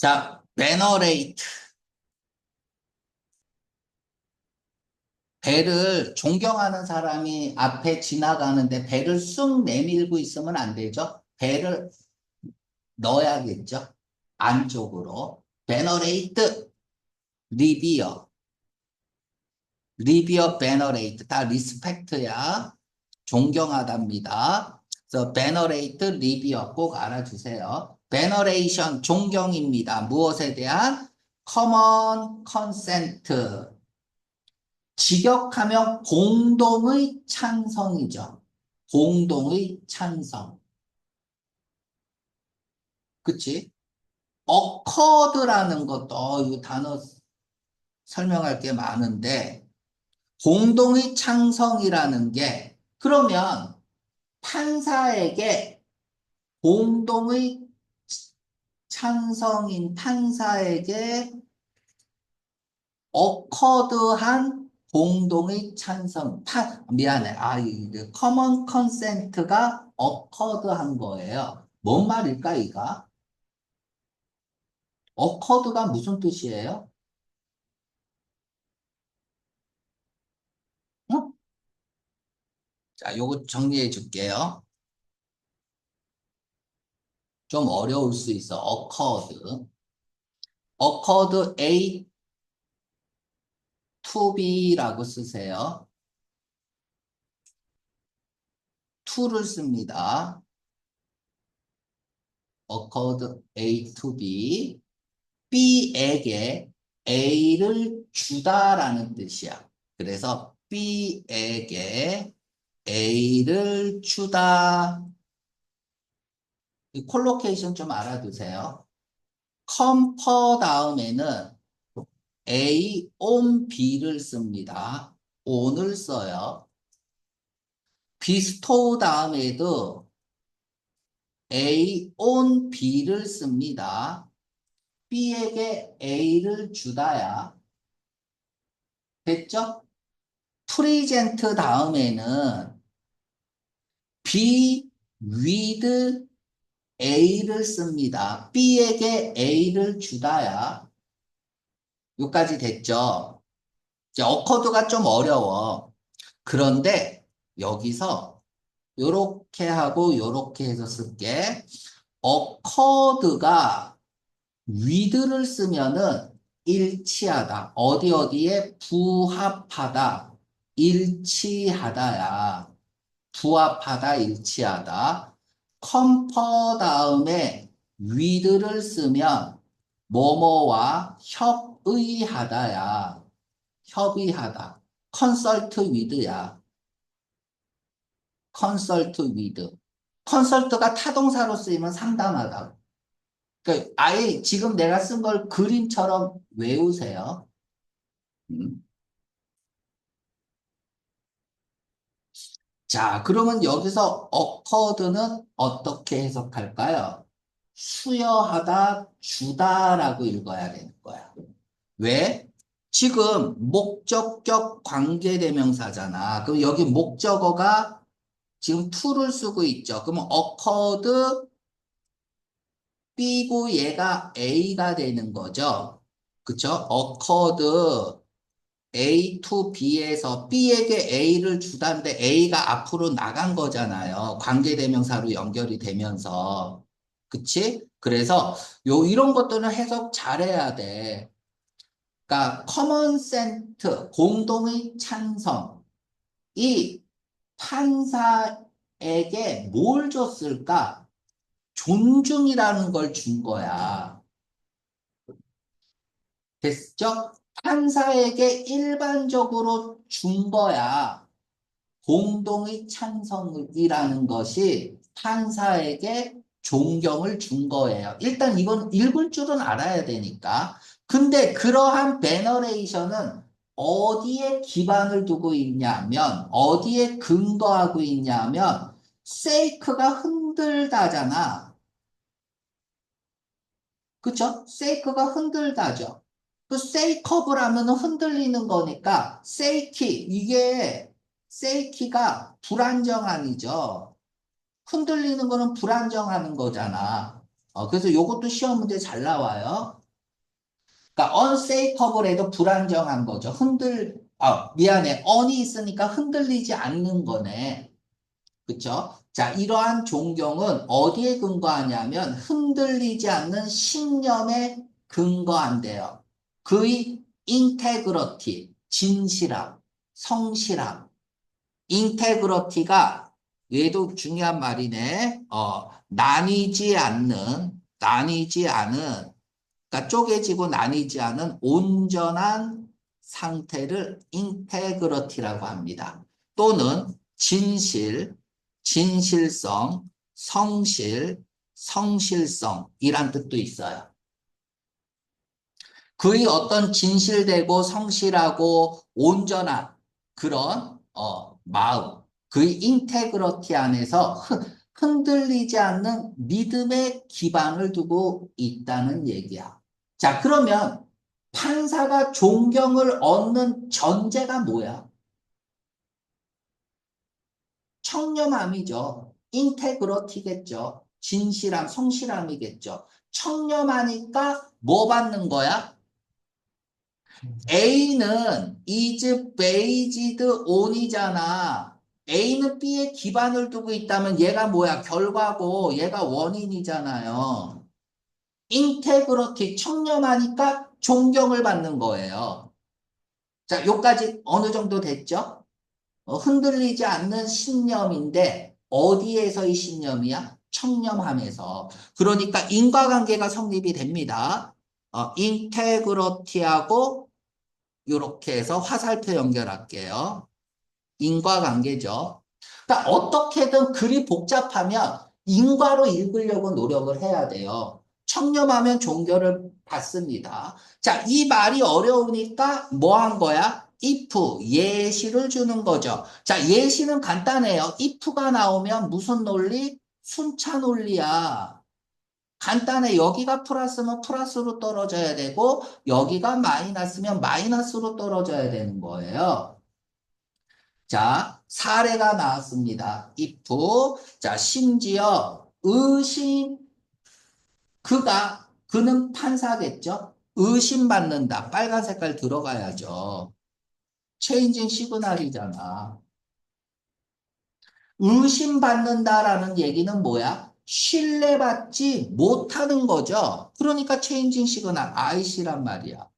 자, 베너레이트. 배를 존경하는 사람이 앞에 지나가는데 배를 쑥 내밀고 있으면 안 되죠. 배를 넣어야겠죠. 안쪽으로. 베너레이트. 리비어. 리비어 베너레이트. 다 리스펙트야. 존경하답니다. 그래서 베너레이트 리비어 꼭 알아주세요. 베너레이션 존경입니다. 무엇에 대한 커먼 컨센트 직역하면 공동의 찬성이죠. 공동의 찬성. 그치? 어커드라는 것도 어, 이 단어 설명할 게 많은데 공동의 찬성이라는 게 그러면 판사에게 공동의 찬성인 판사에게 어커드한 공동의 찬성, 파, 미안해. 아, 이 커먼 컨센트가 어커드한 거예요. 뭔 말일까, 이가? 어커드가 무슨 뜻이에요? 응? 자, 요거 정리해 줄게요. 좀 어려울 수 있어. occurred. occurred A to B라고 쓰세요. to를 씁니다. occurred A to B. B에게 A를 주다라는 뜻이야. 그래서 B에게 A를 주다. 이 콜로케이션 좀 알아두세요. 컴퍼 다음에는 A on B를 씁니다. on을 써요. 비스토 다음에도 A on B를 씁니다. B에게 A를 주다야. 됐죠? 프리젠트 다음에는 B with A를 씁니다. B에게 A를 주다야. 여기까지 됐죠? 이제 어커드가 좀 어려워. 그런데 여기서 요렇게 하고 요렇게 해서 쓸게. 어커드가 with를 쓰면은 일치하다. 어디 어디에 부합하다. 일치하다야. 부합하다, 일치하다. 컴퍼 다음에 with를 쓰면 뭐뭐와 협의하다야. 협의하다. 컨설트 위드야. 컨설트 위드. 컨설트가 타동사로 쓰이면 상담하다. 그러니까 아예 지금 내가 쓴 걸 그림처럼 외우세요. 음. 자, 그러면 여기서 occurred는 어떻게 해석할까요? 수여하다, 주다라고 읽어야 되는 거야. 왜? 지금 목적격 관계대명사잖아. 그럼 여기 목적어가 지금 to를 쓰고 있죠. 그러면 occurred B고 얘가 A가 되는 거죠. 그쵸? occurred A to B에서 B에게 A를 주다는데 A가 앞으로 나간 거잖아요. 관계대명사로 연결이 되면서. 그치? 그래서 요 이런 것들은 해석 잘해야 돼. 그러니까 커먼 센트 공동의 찬성 이 판사에게 뭘 줬을까? 존중이라는 걸 준 거야. 됐죠? 판사에게 일반적으로 준 거야. 공동의 찬성이라는 것이 판사에게 존경을 준 거예요. 일단 이건 읽을 줄은 알아야 되니까. 근데 그러한 베너레이션은 어디에 기반을 두고 있냐면 어디에 근거하고 있냐면 세이크가 흔들다잖아. 그쵸? 세이크가 흔들다죠. 그 세이커브라면 흔들리는 거니까 세이키 이게 세이키가 불안정함이죠. 흔들리는 거는 불안정하는 거잖아. 어, 그래서 요것도 시험 문제 잘 나와요. 그러니까 unsakeable에도 불안정한 거죠. 흔들, 아, 미안해. on이 있으니까 흔들리지 않는 거네. 그쵸? 자, 이러한 존경은 어디에 근거하냐면 흔들리지 않는 신념에 근거한대요. 그의 인테그러티, 진실함, 성실함. 인테그러티가 얘도 중요한 말이네. 어, 나뉘지 않는, 나뉘지 않은, 그러니까 쪼개지고 나뉘지 않은 온전한 상태를 인테그러티라고 합니다. 또는 진실, 진실성, 성실, 성실성이란 뜻도 있어요. 그의 어떤 진실되고 성실하고 온전한 그런 어, 마음, 그의 인테그러티 안에서 흔들리지 않는 믿음의 기반을 두고 있다는 얘기야. 자, 그러면 판사가 존경을 얻는 전제가 뭐야? 청렴함이죠. 인테그러티겠죠. 진실함, 성실함이겠죠. 청렴하니까 뭐 받는 거야? A는 is based on이잖아. A는 B에 기반을 두고 있다면 얘가 뭐야? 결과고 얘가 원인이잖아요. 인테그러티 청렴하니까 존경을 받는 거예요. 자, 요까지 어느 정도 됐죠? 어, 흔들리지 않는 신념인데 어디에서의 신념이야? 청렴함에서. 그러니까 인과관계가 성립이 됩니다. 어, 인테그러티하고 이렇게 해서 화살표 연결할게요. 인과관계죠. 그러니까 어떻게든 글이 복잡하면 인과로 읽으려고 노력을 해야 돼요. 청렴하면 종교를 받습니다. 자, 이 말이 어려우니까 뭐 한 거야? if, 예시를 주는 거죠. 자, 예시는 간단해요. if가 나오면 무슨 논리? 순차 논리야. 간단해. 여기가 플러스면 플러스로 떨어져야 되고, 여기가 마이너스면 마이너스로 떨어져야 되는 거예요. 자, 사례가 나왔습니다. if. 자, 심지어 의심, 그가, 그는 판사겠죠? 의심받는다. 빨간 색깔 들어가야죠. 체인징 시그널이잖아. 의심받는다라는 얘기는 뭐야? 신뢰받지 못하는 거죠. 그러니까 체인징 시그널 IC란 말이야.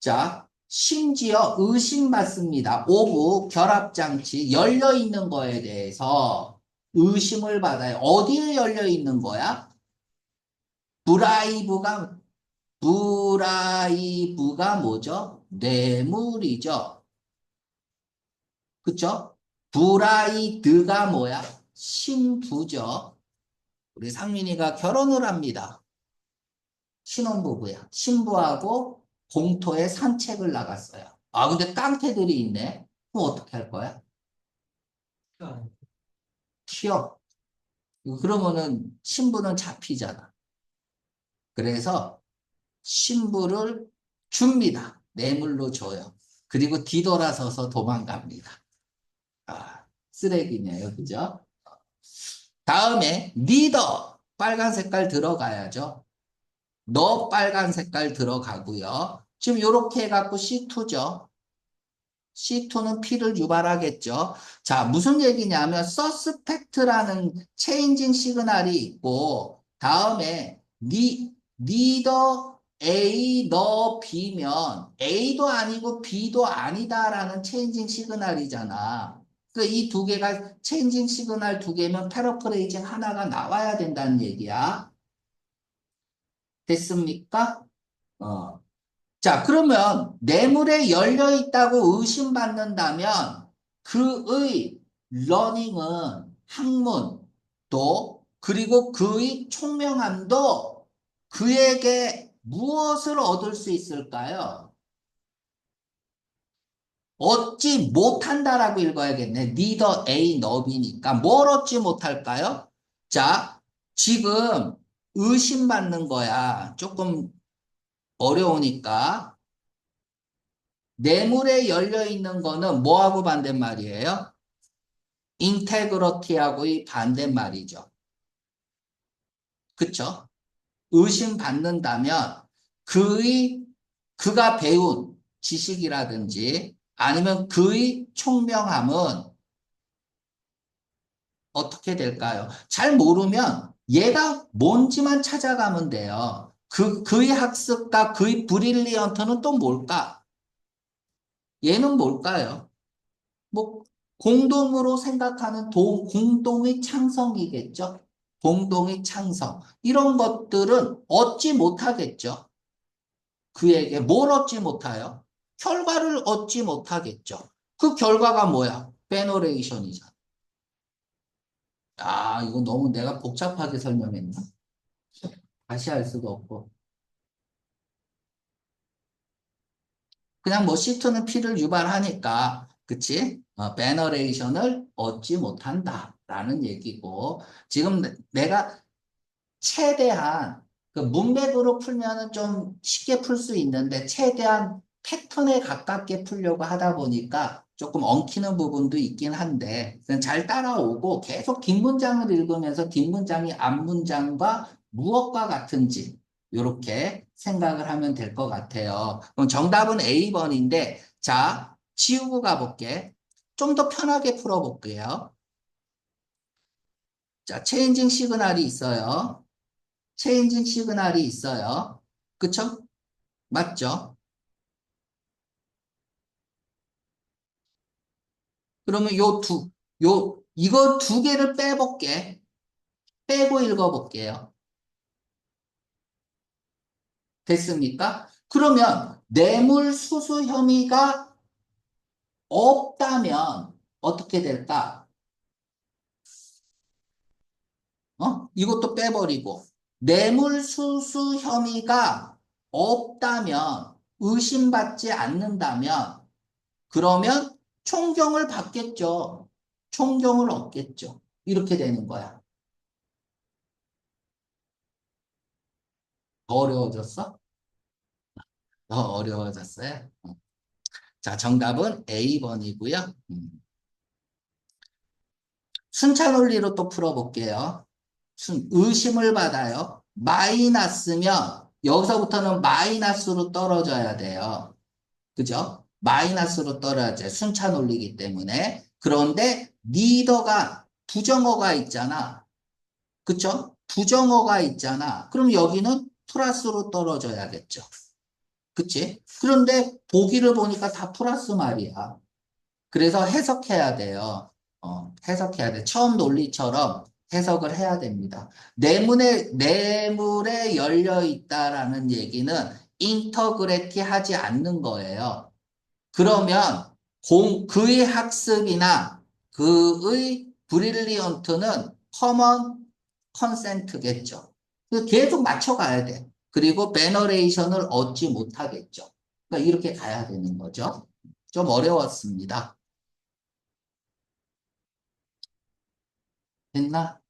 자, 심지어 의심받습니다. 오브 결합장치 열려 있는 거에 대해서 의심을 받아요. 어디에 열려 있는 거야? 브라이브가 브라이브가 뭐죠? 뇌물이죠. 그쵸? 브라이드가 뭐야? 신부죠. 우리 상민이가 결혼을 합니다. 신혼부부야. 신부하고 공터에 산책을 나갔어요. 아, 근데 깡패들이 있네. 그럼 어떻게 할 거야? 튀어. 그러면은 신부는 잡히잖아. 그래서 신부를 줍니다. 뇌물로 줘요. 그리고 뒤돌아서서 도망갑니다. 아, 쓰레기네요. 그죠? 다음에 리더 빨간 색깔 들어가야죠. 너 빨간 색깔 들어가고요. 지금 이렇게 해갖고 C2죠. C2는 P를 유발하겠죠. 자, 무슨 얘기냐면 서스펙트라는 체인징 시그널이 있고 다음에 니, 니더 A, 너 B면 A도 아니고 B도 아니다라는 체인징 시그널이잖아. 그러니까 이두 개가 체인징 시그널 두 개면 패러프레이징 하나가 나와야 된다는 얘기야. 됐습니까? 어. 자, 그러면 뇌물에 열려 있다고 의심받는다면 그의 러닝은 학문도 그리고 그의 총명함도 그에게 무엇을 얻을 수 있을까요? 얻지 못한다라고 읽어야겠네. 니더 A 너비니까 뭘 얻지 못할까요? 자, 지금 의심받는 거야. 조금 어려우니까. 뇌물에 열려 있는 거는 뭐하고 반대말이에요? 인테그러티하고의 반대말이죠. 그쵸? 의심받는다면 그의 그가 배운 지식이라든지 아니면 그의 총명함은 어떻게 될까요? 잘 모르면 얘가 뭔지만 찾아가면 돼요. 그, 그의 학습과 그의 브릴리언트는 또 뭘까? 얘는 뭘까요? 뭐, 공동으로 생각하는 도, 공동의 창성이겠죠? 공동의 창성. 이런 것들은 얻지 못하겠죠? 그에게 뭘 얻지 못해요? 결과를 얻지 못하겠죠? 그 결과가 뭐야? 베너레이션이잖아. 아, 이거 너무 내가 복잡하게 설명했나? 다시 할 수가 없고. 그냥 뭐 C2는 P를 유발하니까, 그치? 어, 베너레이션을 얻지 못한다. 라는 얘기고, 지금 내- 내가 최대한 그 문맥으로 풀면은 좀 쉽게 풀 수 있는데, 최대한 패턴에 가깝게 풀려고 하다 보니까 조금 엉키는 부분도 있긴 한데, 잘 따라오고 계속 뒷문장을 읽으면서 뒷문장이 앞 문장과 무엇과 같은지, 이렇게 생각을 하면 될 것 같아요. 그럼 정답은 A번인데, 자, 지우고 가볼게. 좀 더 편하게 풀어볼게요. 자, 체인징 시그널이 있어요. 체인징 시그널이 있어요. 그쵸? 맞죠? 그러면 요 두, 요, 이거 두 개를 빼볼게. 빼고 읽어볼게요. 됐습니까? 그러면 뇌물 수수 혐의가 없다면 어떻게 될까? 어? 이것도 빼버리고 뇌물 수수 혐의가 없다면 의심받지 않는다면 그러면 총경을 받겠죠. 총경을 얻겠죠. 이렇게 되는 거야. 더 어려워졌어? 더 어려워졌어요? 어. 자, 정답은 A번이고요. 음. 순차 논리로 또 풀어볼게요. 순, 의심을 받아요. 마이너스면 여기서부터는 마이너스로 떨어져야 돼요. 그죠? 마이너스로 떨어져야 순차 논리기 때문에. 그런데 니더가 부정어가 있잖아. 그쵸? 부정어가 있잖아. 그럼 여기는 플러스로 떨어져야겠죠. 그치? 그런데 보기를 보니까 다 플러스 말이야. 그래서 해석해야 돼요. 어, 해석해야 돼. 처음 논리처럼 해석을 해야 됩니다. 내문에, 내물에 열려 있다라는 얘기는 인터그레티 하지 않는 거예요. 그러면 공, 그의 학습이나 그의 브릴리언트는 커먼 컨센트겠죠. 계속 맞춰가야 돼. 그리고 베너레이션을 얻지 못하겠죠. 그러니까 이렇게 가야 되는 거죠. 좀 어려웠습니다. 됐나?